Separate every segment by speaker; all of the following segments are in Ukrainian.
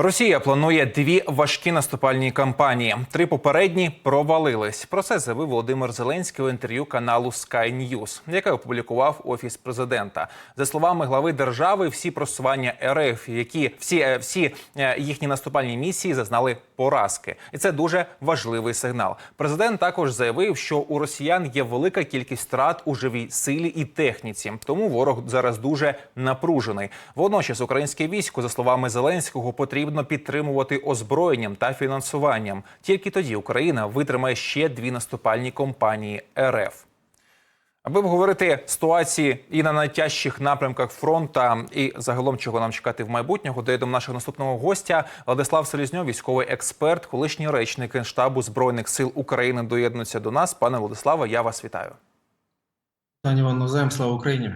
Speaker 1: Росія планує дві важкі наступальні кампанії. Три попередні провалились. Про це заявив Володимир Зеленський у інтерв'ю каналу Sky News, яке опублікував офіс президента. За словами глави держави, всі просування РФ, які всі, е, всі е, їхні наступальні місії зазнали поразки, і це дуже важливий сигнал. Президент також заявив, що у росіян є велика кількість втрат у живій силі і техніці, тому ворог зараз дуже напружений. Водночас українське військо, за словами Зеленського, потрібно підтримувати озброєнням та фінансуванням. Тільки тоді Україна витримає ще дві наступальні кампанії РФ. Аби обговорити ситуації і на найтяжчих напрямках фронта, і загалом чого нам чекати в майбутнього, доїдемо нашого наступного гостя Владислав Селізньов, військовий експерт, колишній речник Генштабу збройних сил України, доєднується до нас. Пане Владиславе, я вас вітаю.
Speaker 2: Пані Іван, навзаєм, слава Україні.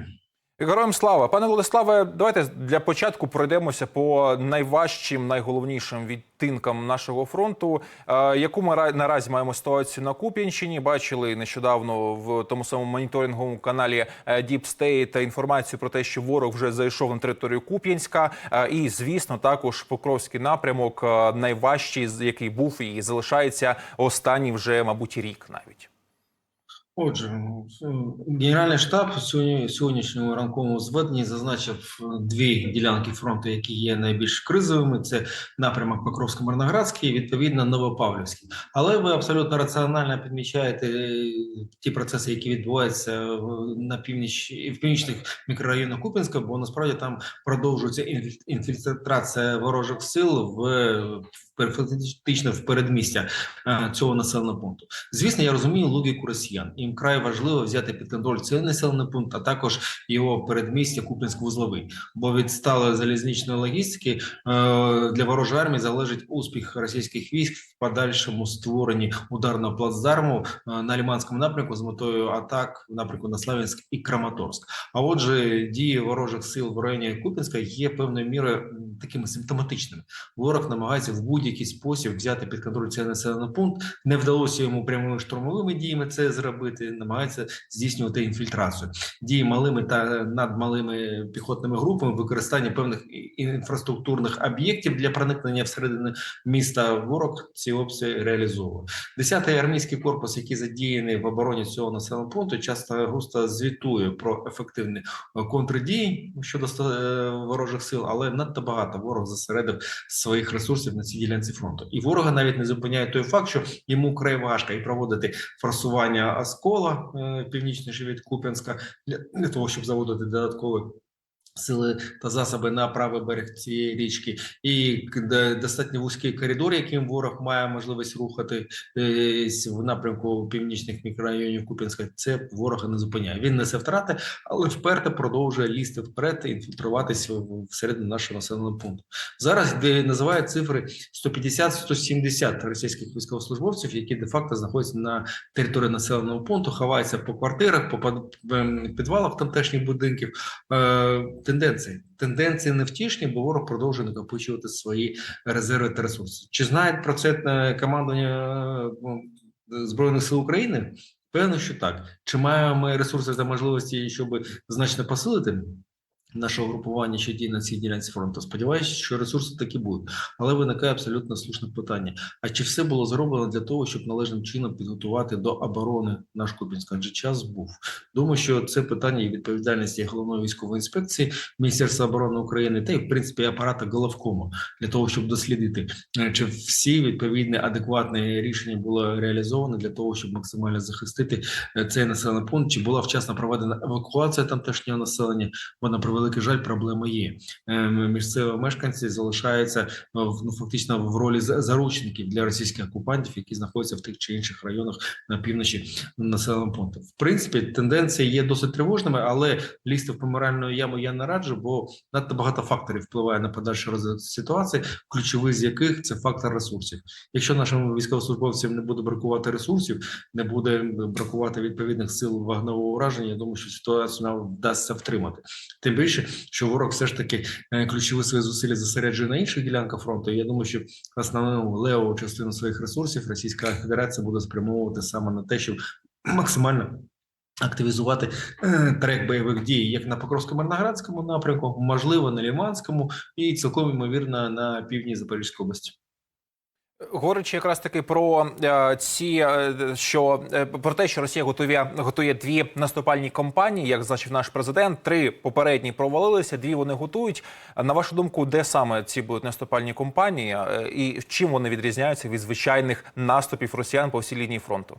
Speaker 1: Героям слава, пане Владиславе, давайте для початку пройдемося по найважчим, найголовнішим відтинкам нашого фронту. Е, Яку ми ра- наразі маємо ситуацію на Куп'янщині? Бачили нещодавно в тому самому моніторинговому каналі е, Deep State інформацію про те, що ворог вже зайшов на територію Куп'янська. Е, І звісно, також Покровський напрямок найважчий, який був і залишається останній вже, мабуть, рік навіть.
Speaker 2: Отже, е, Генеральний штаб сьогодні, сьогоднішньому ранковому зведенні зазначив е, дві ділянки фронту, які є найбільш кризовими. Це напрямок Покровсько-Мирноградський і відповідно Новопавлівський. Але ви абсолютно раціонально підмічаєте е, ті процеси, які відбуваються в- на північ і в північних мікрорайонах Куп'янська, бо насправді там продовжується інфіль- інфільтрація ворожих сил в фактично в передмістя е, цього населеного пункту. Звісно, я розумію логіку росіян. Їм край важливо взяти під контроль цей населений пункт, а також його передмістя Куп'янськ-Вузловий. Бо від сталої залізничної логістики е, для ворожої армії залежить успіх російських військ в подальшому створенні ударного плацдарму е, на Ліманському напрямку з метою атак напрямку на Славянськ і Краматорськ. А отже, дії ворожих сил в районі Куп'янська є певною мірою такими симптоматичними. Ворог намагається в будь-який спосіб взяти під контроль цей населений пункт. Не вдалося йому прямими штурмовими діями це зробити. Намагається здійснювати інфільтрацію. Дії малими та надмалими піхотними групами, використання певних інфраструктурних об'єктів для проникнення всередину міста. Ворог ці опції реалізовує. 10-й армійський корпус, який задіяний в обороні цього населеного пункту, часто густо звітує про ефективні е, контрдії щодо е, ворожих сил, але надто багато ворог зосередив своїх ресурсів на цій фронту. І ворога навіть не зупиняє той факт, що йому край важко і проводити форсування оскола е, північніше від Куп'янська для того, щоб заводити додаткові. Сили та засоби на правий берег цієї річки, і достатньо вузький коридор, яким ворог має можливість рухати е, в напрямку північних мікрорайонів Куп'янська. Це ворога не зупиняє. Він несе втрати, але вперто продовжує лізти вперед і інфільтруватися всередину нашого населеного пункту. Зараз де називають цифри 150-170 російських військовослужбовців, які де-факто знаходяться на території населеного пункту, ховаються по квартирах, по ем, підвалах тамтешніх будинків. Тенденції тенденції невтішні, бо ворог продовжує накопичувати свої резерви та ресурси. Чи знають про це е, командування е, збройних сил України? Певно, що так. Чи маємо ми ресурси та можливості, щоб значно посилити нашого групування, що діє на цій ділянці фронту? Сподіваюся, що ресурси такі будуть. Але виникає абсолютно слушне питання: а чи все було зроблено для того, щоб належним чином підготувати до оборони наш Купінськ? Адже час був. Думаю, що це питання і відповідальності головної військової інспекції Міністерства оборони України та й в принципі апарата головкому для того, щоб дослідити, е, чи всі відповідні адекватні рішення було реалізовано для того, щоб максимально захистити е, цей населений пункт, чи була вчасно проведена евакуація тамтешнього населення, бо на превеликий жаль, проблема є. Е, Місцеві мешканці залишаються е, ну, фактично в ролі заручників для російських окупантів, які знаходяться в тих чи інших районах на півночі населеного пункту. В принципі, тенденції є досить тривожними, але лізти в помиральну яму я не раджу, бо надто багато факторів впливає на подальший розвиток ситуації, ключовий з яких це фактор ресурсів. Якщо нашим військовослужбовцям не буде бракувати ресурсів, не буде бракувати відповідних сил вогневого ураження, я думаю, що ситуацію нам вдасться втримати. Тим більше, що ворог все ж таки е, ключові свої зусилля зосереджує на інших ділянках фронту. І Я думаю, що основну левову частину своїх ресурсів Російська Федерація буде спрямовувати саме на те, щоб максимально Активізувати е, трек бойових дій як на Покровсько-Марноградському напрямку, можливо, на Ліманському, і цілком ймовірно на півдні Запорізької області.
Speaker 1: Говорячи якраз таки про е, ці е, що е, про те, що Росія готує готує дві наступальні кампанії, як зазначив наш президент. Три попередні провалилися, дві вони готують. На вашу думку, де саме ці будуть наступальні кампанії, і чим вони відрізняються від звичайних наступів росіян по всій лінії фронту?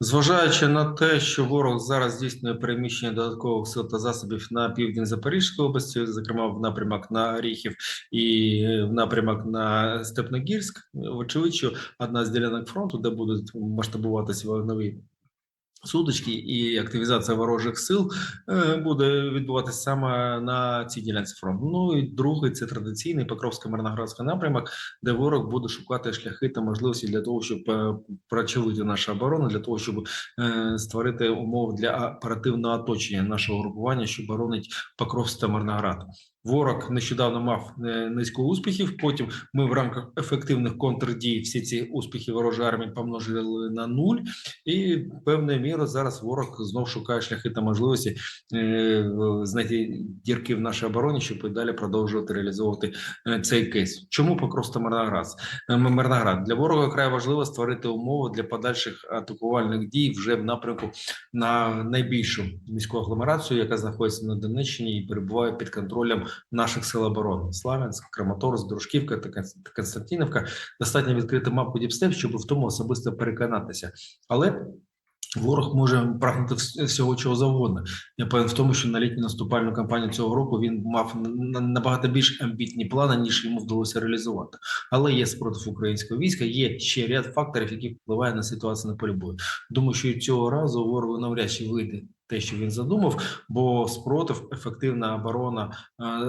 Speaker 2: Зважаючи на те, що ворог зараз здійснює переміщення додаткових сил та засобів на південь Запорізької області, зокрема в напрямок на Ріхів і в напрямок на Степногірськ, очевидно, одна з ділянок фронту, де будуть масштабуватися вогневі сутички і активізація ворожих сил е, буде відбуватися саме на цій ділянці фронту. Ну і другий це традиційний Покровсько-Мирноградський напрямок, де ворог буде шукати шляхи та можливості для того, щоб е, прочавити нашу оборону, для того, щоб е, створити умови для оперативного оточення нашого групування, що боронить Покровськ та Мирноград. Ворог нещодавно мав е, низку успіхів. Потім ми в рамках ефективних контрдій всі ці успіхи ворожої армії помножили на нуль, і певною мірою зараз ворог знов шукає шляхи та можливості е, знайти дірки в нашій обороні, щоб і далі продовжувати реалізовувати е, цей кейс. Чому Покровсько Мирноград? Е, Мирноград для ворога край важливо створити умови для подальших атакувальних дій вже в напрямку на найбільшу міську агломерацію, яка знаходиться на Донеччині і перебуває під контролем наших сил оборони: Славянськ, Краматорськ, Дружківка та Кон- Константинівка. Достатньо відкрити мапу Діпстеп, щоб в тому особисто переконатися. Але ворог може прагнути всього чого завгодно. Я певен в тому, що на літню наступальну кампанію цього року він мав на- набагато більш амбітні плани, ніж йому вдалося реалізувати. Але є спротив українського війська, є ще ряд факторів, які впливають на ситуацію на полі бою. Думаю, що і цього разу ворогу навряд чи вийде те, що він задумав, бо спротив, ефективна оборона,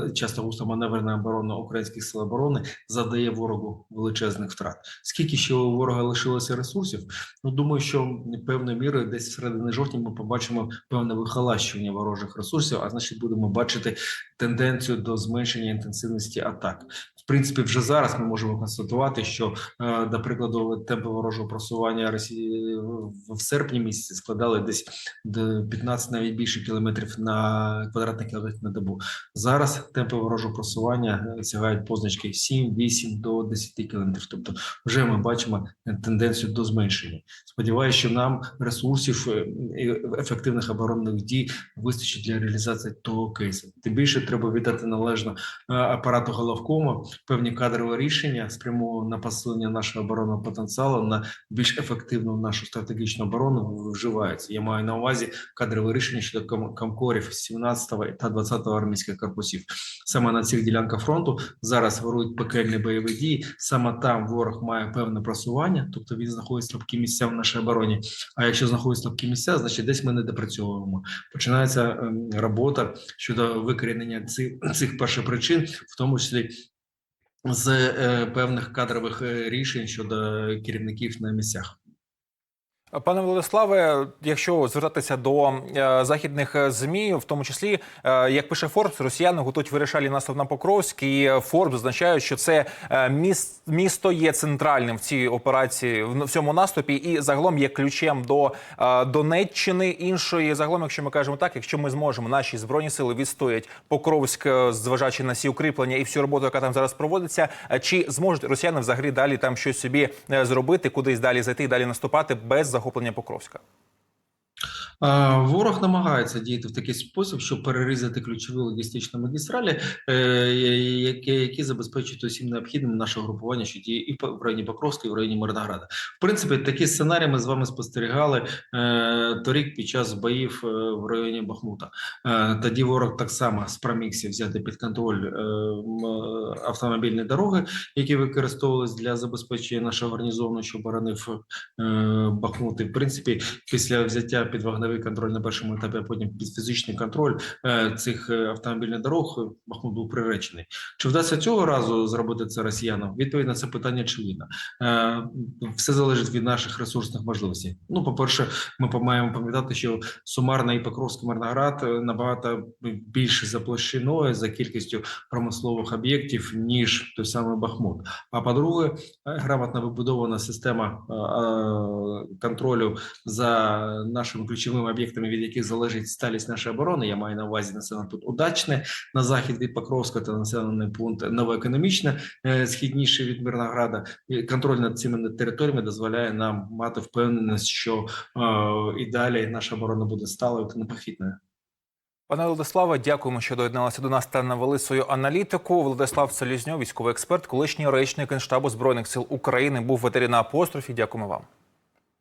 Speaker 2: е, часто густо маневрена оборона українських сил оборони задає ворогу величезних втрат. Скільки ще у ворога лишилося ресурсів? Ну думаю, що певною мірою десь всередині жовтня ми побачимо певне вихолащування ворожих ресурсів, а значить будемо бачити тенденцію до зменшення інтенсивності атак. В принципі, вже зараз ми можемо констатувати, що, е, до прикладу, темпи ворожого просування Росії в серпні місяці складали десь до 15 навіть більше кілометрів на квадратний кілометр на добу. Зараз темпи ворожого просування е, сягають позначки 7, 8 до 10 кілометрів. Тобто, вже ми бачимо е, тенденцію до зменшення. Сподіваюся, що нам ресурсів е, ефективних оборонних дій вистачить для реалізації того кейсу. Тим більше треба віддати належно апарату головкому певні кадрові рішення спрямовані на посилення нашого оборонного потенціалу на більш ефективну нашу стратегічну оборону вживаються. Я маю на увазі кадрові рішення щодо ком- комкорів 17-го та 20-го армійських корпусів. Саме на цих ділянках фронту зараз ворують пекельні бойові дії. Саме там ворог має певне просування, тобто він знаходить слабкі місця в нашій обороні. А якщо знаходить слабкі місця, значить десь ми не допрацьовуємо. Починається ем, робота щодо викорінення цих, цих першопричин, в тому числі з е, певних кадрових е, рішень щодо керівників на місцях.
Speaker 1: Пане Владиславе, якщо звертатися до е, західних е, змі, в тому числі, е, як пише Форбс, росіяни готують вирішальний наступ на Покровськ, і Форбс зазначають, що це місто є центральним в цій операції в цьому наступі, і загалом є ключем до Донеччини. Іншої загалом, якщо ми кажемо так, якщо ми зможемо, наші збройні сили відстоять Покровськ, зважаючи на всі укріплення і всю роботу, яка там зараз проводиться, чи зможуть росіяни взагалі далі там щось собі зробити, кудись далі зайти далі наступати без захоплення Покровська?
Speaker 2: Ворог намагається діяти в такий спосіб, щоб перерізати ключові логістичні магістралі, е, які, забезпечують усім необхідним наше групування, що діє і в районі Покровська, і в районі Мирнограда. В принципі, такі сценарії ми з вами спостерігали е, торік під час боїв е, в районі Бахмута. Тоді ворог так само спромігся взяти під контроль автомобільні дороги, які використовувалися для забезпечення нашого гарнізону, що боронив Бахмут. І, в принципі, після взяття під вогневий контроль на першому етапі, а потім під фізичний контроль е, цих е, автомобільних дорог, е, Бахмут був приречений. Чи вдасться цього разу зробити це росіянам? Відповідь на це питання очевидна. Е, Все залежить від наших ресурсних можливостей. Ну, по-перше, ми маємо пам'ятати, що сумарно і Покровський Мирноград е, набагато більше за площиною, за кількістю промислових об'єктів, ніж той самий Бахмут. А по-друге, е, грамотно вибудована система контролю за нашими ключовими ключовими об'єктами, від яких залежить сталість нашої оборони. Я маю на увазі населений пункт Удачне на захід від Покровська та населений пункт Новоекономічне, е, східніше від Мирнограда. Контроль над цими територіями дозволяє нам мати впевненість, що е, і далі наша оборона буде сталою та непохитною.
Speaker 1: Пане Владиславе, дякуємо, що доєдналися до нас та навели свою аналітику. Владислав Селізньов, військовий експерт, колишній речник Генштабу збройних сил України, був в етері на апострофі. Дякуємо вам.